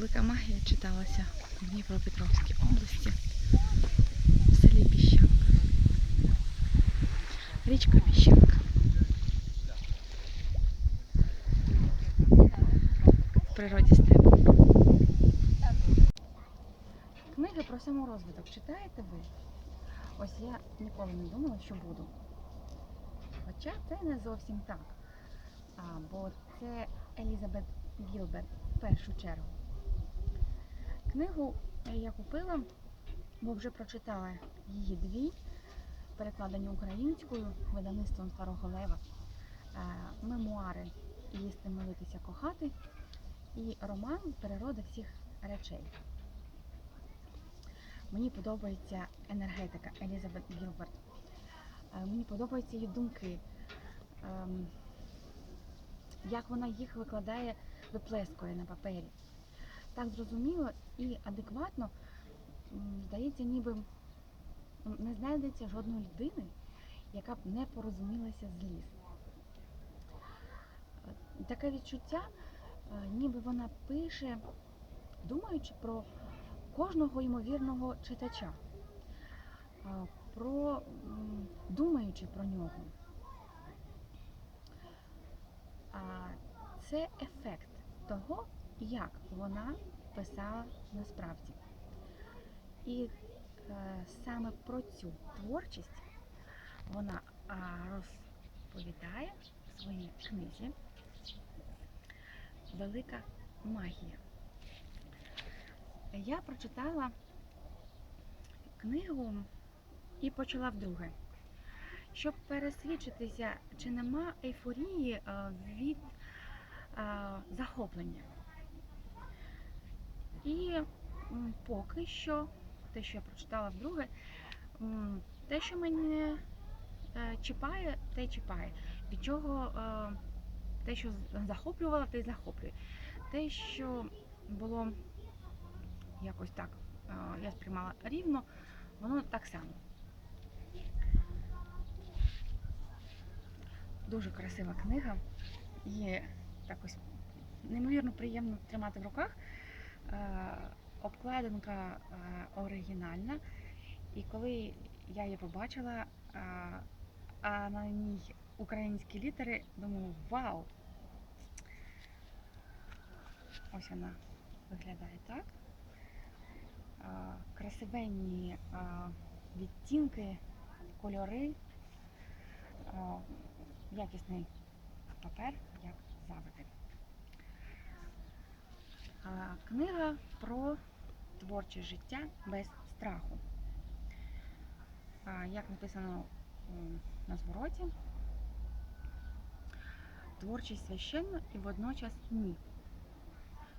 велика магія читалася в Дніпропетровській області в селі Піщанка. Річка Піщанка. В природі степу. Книги про саморозвиток читаєте ви? Ось я ніколи не думала, що буду. Хоча це не зовсім так. А, бо це Елізабет Гілберт в першу чергу. Книгу я купила, бо вже прочитала її дві, перекладені українською видавництвом Старого Лева, е, мемуари Їсти, молитися, кохати і роман Природа всіх речей. Мені подобається енергетика Елізабет Гілберт. Е, Мені подобаються її думки. Ем, як вона їх викладає, виплескує на папері. Так зрозуміло і адекватно, здається, ніби не знайдеться жодної людини, яка б не порозумілася з ліс. Е, Таке відчуття, е, ніби вона пише, думаючи про кожного ймовірного читача, е, про думаючи про нього. Це ефект того, як вона писала насправді. І е, саме про цю творчість вона а, розповідає в своїй книзі Велика магія. Я прочитала книгу і почала вдруге щоб пересвідчитися, чи нема ейфорії е, від е, захоплення. І поки що, те, що я прочитала вдруге, те, що мене е, чіпає, те чіпає. Від чого е, те, що з- захоплювало, те й захоплює. Те, що було якось так, е, я сприймала рівно, воно так само. Дуже красива книга. Її так ось неймовірно приємно тримати в руках. Е, Обкладинка е, оригінальна. І коли я її побачила, е, а на ній українські літери, думаю, вау! Ось вона виглядає так. Красивенні відтінки, кольори. Якісний папер, як завжди. Книга про творче життя без страху. Як написано на звороті, творчість священна і водночас ні.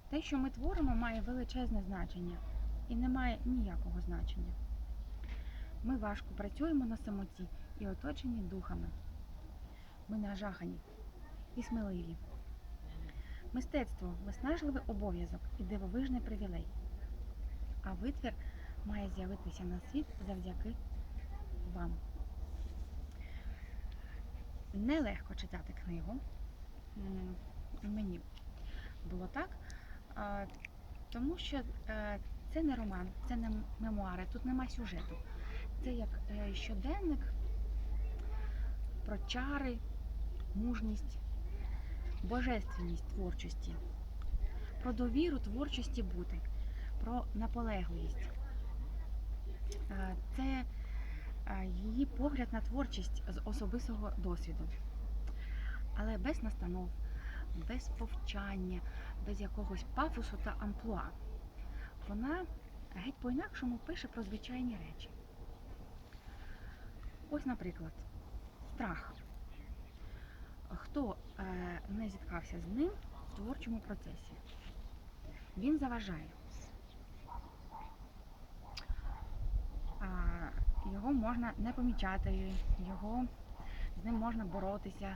Те, що ми творимо, має величезне значення і не має ніякого значення. Ми важко працюємо на самоті і оточені духами. Ми нажахані і сміливі. Мистецтво виснажливий обов'язок і дивовижний привілей. А витвір має з'явитися на світ завдяки вам. Нелегко читати книгу. Мені було так, тому що е, це не роман, це не мемуари, тут нема сюжету. Це як е, щоденник про чари, мужність, божественність творчості, про довіру творчості бути, про наполегливість. Е, Це е, її погляд на творчість з особистого досвіду, але без настанов, без повчання, без якогось пафосу та амплуа. Вона геть по-інакшому пише про звичайні речі. Ось, наприклад, страх. Хто е, не зіткався з ним в творчому процесі? Він заважає. Його можна не помічати, його з ним можна боротися,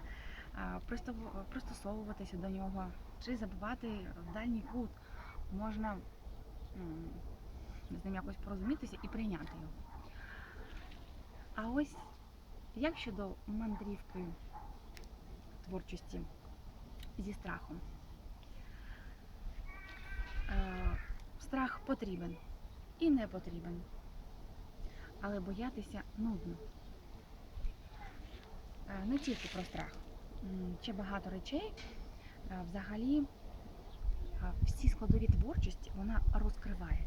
пристосовуватися до нього, чи забивати в дальній кут. Можна з ним якось порозумітися і прийняти його. А ось як щодо мандрівки творчості зі страхом? Е, Страх потрібен і не потрібен. Але боятися нудно. Е, Не тільки про страх. Ще багато речей. Е, Взагалі, всі складові творчості вона розкриває.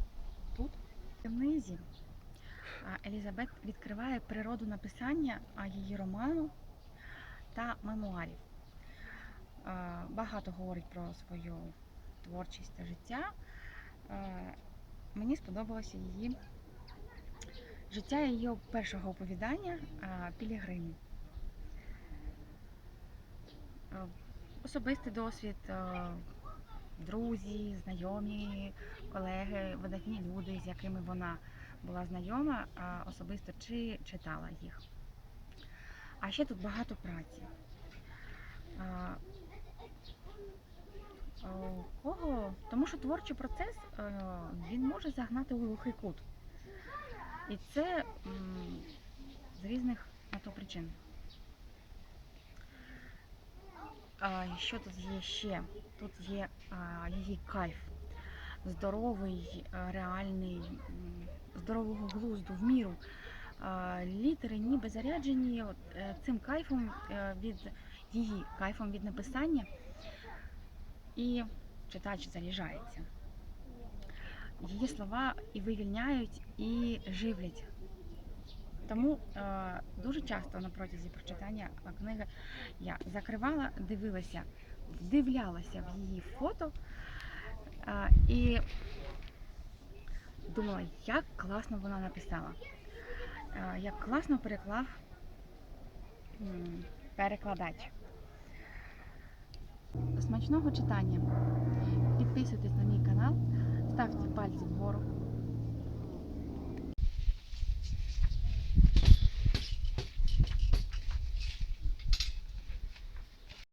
Тут, в книзі, Елізабет відкриває природу написання її роману та мемуарів. Е, Багато говорить про свою творчість та життя. Е, Мені сподобалося її життя її першого оповідання е, Пілігрим. Особистий досвід, друзі, знайомі, колеги, видатні люди, з якими вона була знайома, особисто чи читала їх. А ще тут багато праці. Е, Кого? Тому що творчий процес е, він може загнати у глухий кут. І це з різних на то причин. А, що тут є ще? Тут є її кайф. Здоровий, реальний, здорового глузду, в міру. Літери ніби заряджені е, цим кайфом е, від її кайфом від написання. І читач заряджається. Її слова і вивільняють, і живлять. Тому е, дуже часто на протязі прочитання книги я закривала, дивилася, вдивлялася в її фото е, і думала, як класно вона написала, е, як класно переклав перекладач. Смачного читання! Підписуйтесь на мій канал, ставте пальці вгору,